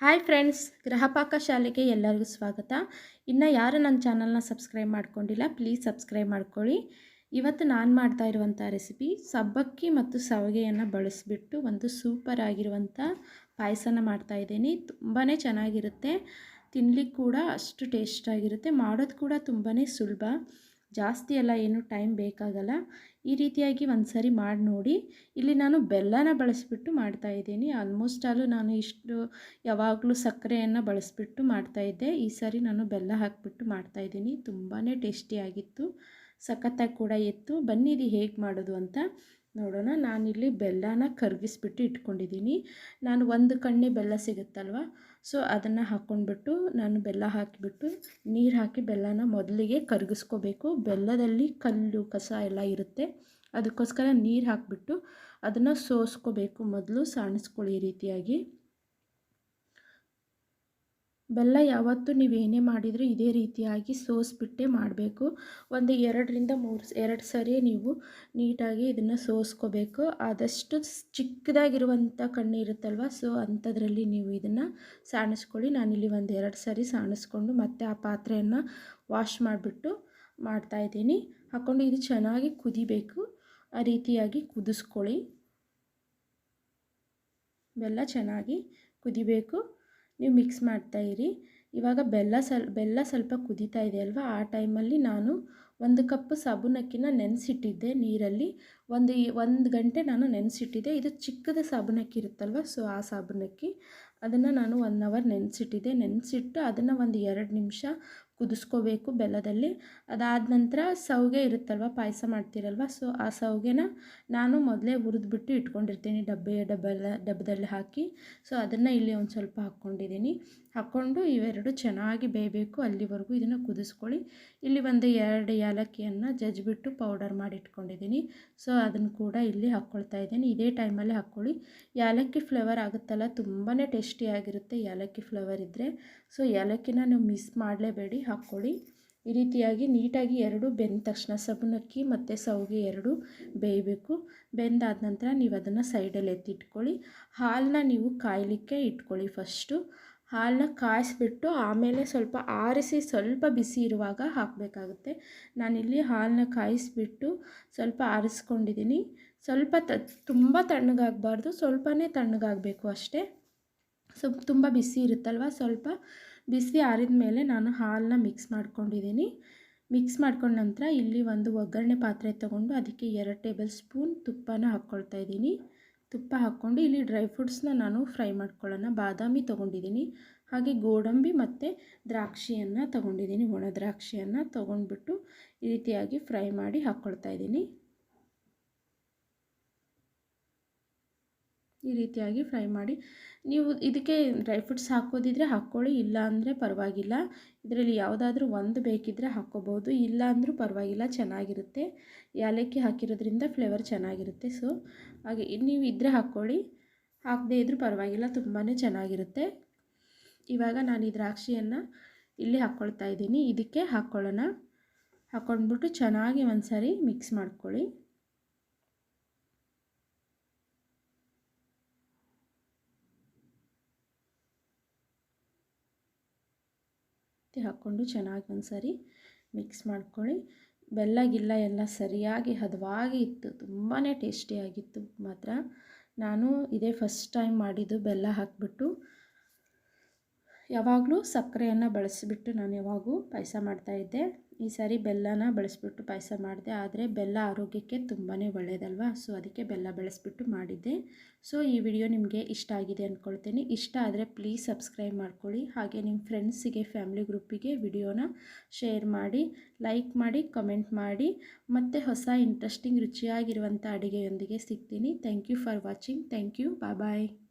Hi friends, ಗ್ರಹಪಾಕ ಶಾಲೆಗೆ ಎಲ್ಲರಿಗೂ ಸ್ವಾಗತ. ಇನ್ನು ಯಾರು ನನ್ನ ಚಾನಲ್ನ ಸಬ್ಸ್ಕ್ರೈಬ್ ಮಾಡ್ಕೊಂಡಿಲ್ಲ, ಪ್ಲೀಸ್ ಸಬ್ಸ್ಕ್ರೈಬ್ ಮಾಡ್ಕೊಳ್ಳಿ. ಇವತ್ತು ನಾನು ಮಾಡ್ತಾ ಇರುವಂಥ ರೆಸಿಪಿ, ಸಬ್ಬಕ್ಕಿ ಮತ್ತು ಸವಗೆಯನ್ನು ಬಳಸಿಬಿಟ್ಟು ಒಂದು ಸೂಪರ್ ಆಗಿರುವಂಥ ಪಾಯಸನ ಮಾಡ್ತಾ ಇದ್ದೀನಿ. ತುಂಬಾ ಚೆನ್ನಾಗಿರುತ್ತೆ. ತಿನ್ಲಿಕ್ಕೆ ಕೂಡ ಅಷ್ಟು ಟೇಸ್ಟಾಗಿರುತ್ತೆ. ಮಾಡೋದು ಕೂಡ ತುಂಬಾ ಸುಲಭ. ಜಾಸ್ತಿ ಎಲ್ಲ ಏನು ಟೈಮ್ ಬೇಕಾಗಲ್ಲ. ಈ ರೀತಿಯಾಗಿ ಒಂದು ಸರಿ ಮಾಡಿ ನೋಡಿ. ಇಲ್ಲಿ ನಾನು ಬೆಲ್ಲನ ಬಳಸಿಬಿಟ್ಟು ಮಾಡ್ತಾಯಿದ್ದೀನಿ ಆಲ್ಮೋಸ್ಟ್ ಆಲು ನಾನು ಇಷ್ಟು ಯಾವಾಗಲೂ ಸಕ್ಕರೆಯನ್ನು ಬಳಸಿಬಿಟ್ಟು ಮಾಡ್ತಾಯಿದ್ದೆ ಈ ಸಾರಿ ನಾನು ಬೆಲ್ಲ ಹಾಕಿಬಿಟ್ಟು ಮಾಡ್ತಾಯಿದ್ದೀನಿ ತುಂಬಾ ಟೇಸ್ಟಿಯಾಗಿತ್ತು ಸಖತ್ತಾಗಿ ಕೂಡ ಇತ್ತು. ಬನ್ನಿ ಇದು ಹೇಗೆ ಮಾಡೋದು ಅಂತ. ನೋಡೋಣ. ನಾನಿಲ್ಲಿ ಬೆಲ್ಲನ ಕರಗಿಸ್ಬಿಟ್ಟು ಇಟ್ಕೊಂಡಿದ್ದೀನಿ. ನಾನು ಒಂದು ಕಣ್ಣೆ ಬೆಲ್ಲ ಸಿಗುತ್ತಲ್ವ? ಸೊ, ಅದನ್ನು ಹಾಕ್ಕೊಂಡ್ಬಿಟ್ಟು ನಾನು ಬೆಲ್ಲ ಹಾಕಿಬಿಟ್ಟು ನೀರು ಹಾಕಿ ಬೆಲ್ಲನ ಮೊದಲಿಗೆ ಕರಗಿಸ್ಕೋಬೇಕು. ಬೆಲ್ಲದಲ್ಲಿ ಕಲ್ಲು, ಕಸ ಎಲ್ಲ ಇರುತ್ತೆ. ಅದಕ್ಕೋಸ್ಕರ ನೀರು ಹಾಕಿಬಿಟ್ಟು ಅದನ್ನು ಸೋಸ್ಕೋಬೇಕು ಮೊದಲು ಸಾಣಿಸ್ಕೊಳ್ಳಿ ರೀತಿಯಾಗಿ. ಬೆಲ್ಲ ಯಾವತ್ತೂ ನೀವು ಏನೇ ಮಾಡಿದರೂ ಇದೇ ರೀತಿಯಾಗಿ ಸೋಸ್ಬಿಟ್ಟೆ ಮಾಡಬೇಕು. ಒಂದು ಎರಡರಿಂದ ಮೂರು ಎರಡು ಸರಿ ನೀವು ನೀಟಾಗಿ ಇದನ್ನು ಸೋಸ್ಕೋಬೇಕು. ಆದಷ್ಟು ಚಿಕ್ಕದಾಗಿರುವಂಥ ಕಣ್ಣು ಇರುತ್ತಲ್ವ ಸೊ ಅಂಥದ್ರಲ್ಲಿ ನೀವು ಇದನ್ನು ಸಾಣಿಸ್ಕೊಳ್ಳಿ. ನಾನಿಲ್ಲಿ ಒಂದು ಎರಡು ಸರಿ ಸಾಣಿಸ್ಕೊಂಡು ಮತ್ತೆ ಆ ಪಾತ್ರೆಯನ್ನು ವಾಶ್ ಮಾಡಿಬಿಟ್ಟು ಮಾಡ್ತಾಯಿದ್ದೀನಿ ಹಾಕ್ಕೊಂಡು ಇದು ಚೆನ್ನಾಗಿ ಕುದಿಬೇಕು. ಆ ರೀತಿಯಾಗಿ ಕುದಿಸ್ಕೊಳ್ಳಿ. ಬೆಲ್ಲ ಚೆನ್ನಾಗಿ ಕುದಿಬೇಕು. ನೀವು ಮಿಕ್ಸ್ ಮಾಡ್ತಾಯಿರಿ ಇವಾಗ ಬೆಲ್ಲ ಸ್ವಲ್ ಬೆಲ್ಲ ಸ್ವಲ್ಪ ಕುದೀತಾ ಇದೆ ಅಲ್ವಾ? ಆ ಟೈಮಲ್ಲಿ ನಾನು ಒಂದು ಕಪ್ ಸಾಬೂನಕ್ಕಿನ ನೆನೆಸಿಟ್ಟಿದ್ದೆ ನೀರಲ್ಲಿ. ಒಂದು ಒಂದು ಗಂಟೆ ನಾನು ನೆನೆಸಿಟ್ಟಿದ್ದೆ. ಇದು ಚಿಕ್ಕದ ಸಾಬೂನಕ್ಕಿ ಇರುತ್ತಲ್ವ? ಸೊ, ಆ ಸಾಬೂನಕ್ಕಿ. ಅದನ್ನು ನಾನು ಒನ್ ಅವರ್ ನೆನೆಸಿಟ್ಟಿದ್ದೆ. ನೆನೆಸಿಟ್ಟು ಅದನ್ನು ಒಂದು ಎರಡು ನಿಮಿಷ ಕುದಿಸ್ಕೋಬೇಕು ಬೆಲ್ಲದಲ್ಲಿ. ಅದಾದ ನಂತರ ಸೌಗೆ ಇರುತ್ತಲ್ವ, ಪಾಯಸ ಮಾಡ್ತೀರಲ್ವ, ಸೊ ಆ ಸೌಗೆನ ನಾನು ಮೊದಲೇ ಹುರಿದ್ಬಿಟ್ಟು ಇಟ್ಕೊಂಡಿರ್ತೀನಿ ಡಬ್ಬೆ, ಡಬ್ಬಲ್ಲ, ಡಬ್ಬದಲ್ಲಿ ಹಾಕಿ. ಸೊ ಅದನ್ನು ಇಲ್ಲಿ ಒಂದು ಸ್ವಲ್ಪ ಹಾಕ್ಕೊಂಡಿದ್ದೀನಿ ಹಾಕ್ಕೊಂಡು ಇವೆರಡು ಚೆನ್ನಾಗಿ ಬೇಯಬೇಕು. ಅಲ್ಲಿವರೆಗೂ ಇದನ್ನು ಕುದಿಸ್ಕೊಳ್ಳಿ. ಇಲ್ಲಿ ಒಂದು ಎರಡು ಏಲಕ್ಕಿಯನ್ನು ಜಜ್ಜಿಬಿಟ್ಟು ಪೌಡರ್ ಮಾಡಿ ಇಟ್ಕೊಂಡಿದ್ದೀನಿ ಸೊ ಅದನ್ನು ಕೂಡ ಇಲ್ಲಿ ಹಾಕ್ಕೊಳ್ತಾ ಇದ್ದೀನಿ. ಇದೇ ಟೈಮಲ್ಲಿ ಹಾಕ್ಕೊಳ್ಳಿ ಏಲಕ್ಕಿ ಫ್ಲೇವರ್ ಆಗುತ್ತಲ್ಲ ತುಂಬಾ ಟೇಸ್ಟಿಯಾಗಿರುತ್ತೆ ಏಲಕ್ಕಿ ಫ್ಲೇವರ್ ಇದ್ದರೆ ಸೊ ಏಲಕ್ಕಿನ ನೀವು ಮಿಸ್ ಮಾಡಲೇಬೇಡಿ. ಹಾಕ್ಕೊಳ್ಳಿ. ಈ ರೀತಿಯಾಗಿ ನೀಟಾಗಿ ಎರಡು ಬೆಂದ ತಕ್ಷಣ ಸಬನಕ್ಕಿ ಮತ್ತು ಸೌಗೆ ಎರಡು ಬೇಯಬೇಕು. ಬೆಂದಾದ ನಂತರ ನೀವು ಅದನ್ನು ಸೈಡಲ್ಲಿ ಎತ್ತಿಟ್ಕೊಳ್ಳಿ. ಹಾಲನ್ನ ನೀವು ಕಾಯಲಿಕ್ಕೆ ಇಟ್ಕೊಳ್ಳಿ ಫಸ್ಟು ಹಾಲನ್ನ ಕಾಯಿಸ್ಬಿಟ್ಟು ಆಮೇಲೆ ಸ್ವಲ್ಪ ಆರಿಸಿ ಸ್ವಲ್ಪ ಬಿಸಿ ಇರುವಾಗ ಹಾಕಬೇಕಾಗುತ್ತೆ. ನಾನಿಲ್ಲಿ ಹಾಲನ್ನ ಕಾಯಿಸಿಬಿಟ್ಟು ಸ್ವಲ್ಪ ಆರಿಸ್ಕೊಂಡಿದ್ದೀನಿ. ಸ್ವಲ್ಪ ತ, ತುಂಬ ತಣ್ಣಗಾಗಬಾರ್ದು. ಸ್ವಲ್ಪನೇ ತಣ್ಣಗಾಗಬೇಕು ಅಷ್ಟೇ. ಸ್ವಲ್ಪ ತುಂಬ ಬಿಸಿ ಇರುತ್ತಲ್ವ? ಸ್ವಲ್ಪ ಬಿಸಿ ಆರಿದ ಮೇಲೆ ನಾನು ಹಾಲನ್ನ ಮಿಕ್ಸ್ ಮಾಡ್ಕೊಂಡಿದ್ದೀನಿ. ಮಿಕ್ಸ್ ಮಾಡ್ಕೊಂಡ ನಂತರ ಇಲ್ಲಿ ಒಂದು ಒಗ್ಗರಣೆ ಪಾತ್ರೆ ತೊಗೊಂಡು ಅದಕ್ಕೆ ಎರಡು ಟೇಬಲ್ ಸ್ಪೂನ್ ತುಪ್ಪನ ಹಾಕ್ಕೊಳ್ತಾ ಇದ್ದೀನಿ. ತುಪ್ಪ ಹಾಕ್ಕೊಂಡು ಇಲ್ಲಿ ಡ್ರೈ ಫ್ರೂಟ್ಸ್ನ ನಾನು ಫ್ರೈ ಮಾಡ್ಕೊಳ್ಳೋಣ. ಬಾದಾಮಿ ತೊಗೊಂಡಿದ್ದೀನಿ. ಹಾಗೆ ಗೋಡಂಬಿ ಮತ್ತು ದ್ರಾಕ್ಷಿಯನ್ನು ತೊಗೊಂಡಿದ್ದೀನಿ. ಒಣ ದ್ರಾಕ್ಷಿಯನ್ನು ತೊಗೊಂಡ್ಬಿಟ್ಟು ಈ ರೀತಿಯಾಗಿ ಫ್ರೈ ಮಾಡಿ ಹಾಕ್ಕೊಳ್ತಾ ಇದ್ದೀನಿ. ಈ ರೀತಿಯಾಗಿ ಫ್ರೈ ಮಾಡಿ ನೀವು ಇದಕ್ಕೆ ಡ್ರೈ ಫ್ರೂಟ್ಸ್ ಹಾಕೋದಿದ್ರೆ ಹಾಕ್ಕೊಳ್ಳಿ, ಇಲ್ಲ ಅಂದರೆ ಪರವಾಗಿಲ್ಲ. ಇದರಲ್ಲಿ ಯಾವುದಾದ್ರೂ ಒಂದು ಬೇಕಿದ್ದರೆ ಹಾಕ್ಕೋಬೋದು, ಇಲ್ಲ ಅಂದರೂ ಪರವಾಗಿಲ್ಲ, ಚೆನ್ನಾಗಿರುತ್ತೆ. ಏಲಕ್ಕಿ ಹಾಕಿರೋದ್ರಿಂದ ಫ್ಲೇವರ್ ಚೆನ್ನಾಗಿರುತ್ತೆ. ಸೊ ಹಾಗೆ ನೀವು ಇದ್ದರೆ ಹಾಕ್ಕೊಳ್ಳಿ. ಹಾಕದೇ ಇದ್ದರೂ ಪರವಾಗಿಲ್ಲ ತುಂಬಾ ಚೆನ್ನಾಗಿರುತ್ತೆ. ಇವಾಗ ನಾನು ಈ ದ್ರಾಕ್ಷಿಯನ್ನು ಇಲ್ಲಿ ಹಾಕ್ಕೊಳ್ತಾ ಇದ್ದೀನಿ. ಇದಕ್ಕೆ ಹಾಕ್ಕೊಳ್ಳೋಣ. ಹಾಕ್ಕೊಂಡ್ಬಿಟ್ಟು ಚೆನ್ನಾಗಿ ಒಂದು ಸಾರಿ ಮಿಕ್ಸ್ ಮಾಡ್ಕೊಳ್ಳಿ. ಹಾಕ್ಕೊಂಡು ಚೆನ್ನಾಗಿ ಒಂದು ಸಾರಿ ಮಿಕ್ಸ್ ಮಾಡ್ಕೊಳ್ಳಿ. ಬೆಲ್ಲ, ಗಿಲ್ಲ ಎಲ್ಲ ಸರಿಯಾಗಿ ಹದವಾಗಿ ಇತ್ತು. ತುಂಬಾ ಟೇಸ್ಟಿಯಾಗಿತ್ತು ಮಾತ್ರ ನಾನು ಇದೇ ಫಸ್ಟ್ ಟೈಮ್ ಮಾಡಿದ್ದು ಬೆಲ್ಲ ಹಾಕಿಬಿಟ್ಟು ಯಾವಾಗಲೂ ಸಕ್ಕರೆಯನ್ನು ಬಳಸಿಬಿಟ್ಟು ನಾನು ಯಾವಾಗೂ ಪಾಯಸ ಮಾಡ್ತಾಯಿದ್ದೆ ಈ ಸಾರಿ ಬೆಲ್ಲನ ಬಳಸಿಬಿಟ್ಟು ಪಾಯಸ ಮಾಡಿದೆ. ಆದರೆ ಬೆಲ್ಲ ಆರೋಗ್ಯಕ್ಕೆ ತುಂಬಾ ಒಳ್ಳೆಯದಲ್ವಾ ಸೊ, ಅದಕ್ಕೆ ಬೆಲ್ಲ ಬಳಸಿಬಿಟ್ಟು ಮಾಡಿದ್ದೆ. ಸೊ, ಈ ವಿಡಿಯೋ ನಿಮಗೆ ಇಷ್ಟ ಆಗಿದೆ ಅಂದ್ಕೊಳ್ತೀನಿ ಇಷ್ಟ ಆದರೆ ಪ್ಲೀಸ್ ಸಬ್ಸ್ಕ್ರೈಬ್ ಮಾಡ್ಕೊಳ್ಳಿ. ಹಾಗೆ ನಿಮ್ಮ ಫ್ರೆಂಡ್ಸಿಗೆ, ಫ್ಯಾಮಿಲಿ ಗ್ರೂಪಿಗೆ ವಿಡಿಯೋನ ಶೇರ್ ಮಾಡಿ, ಲೈಕ್ ಮಾಡಿ, ಕಮೆಂಟ್ ಮಾಡಿ. ಮತ್ತು ಹೊಸ ಇಂಟ್ರೆಸ್ಟಿಂಗ್ ರುಚಿಯಾಗಿರುವಂಥ ಅಡುಗೆಯೊಂದಿಗೆ ಸಿಗ್ತೀನಿ. Thank you for watching. Thank you. Bye bye.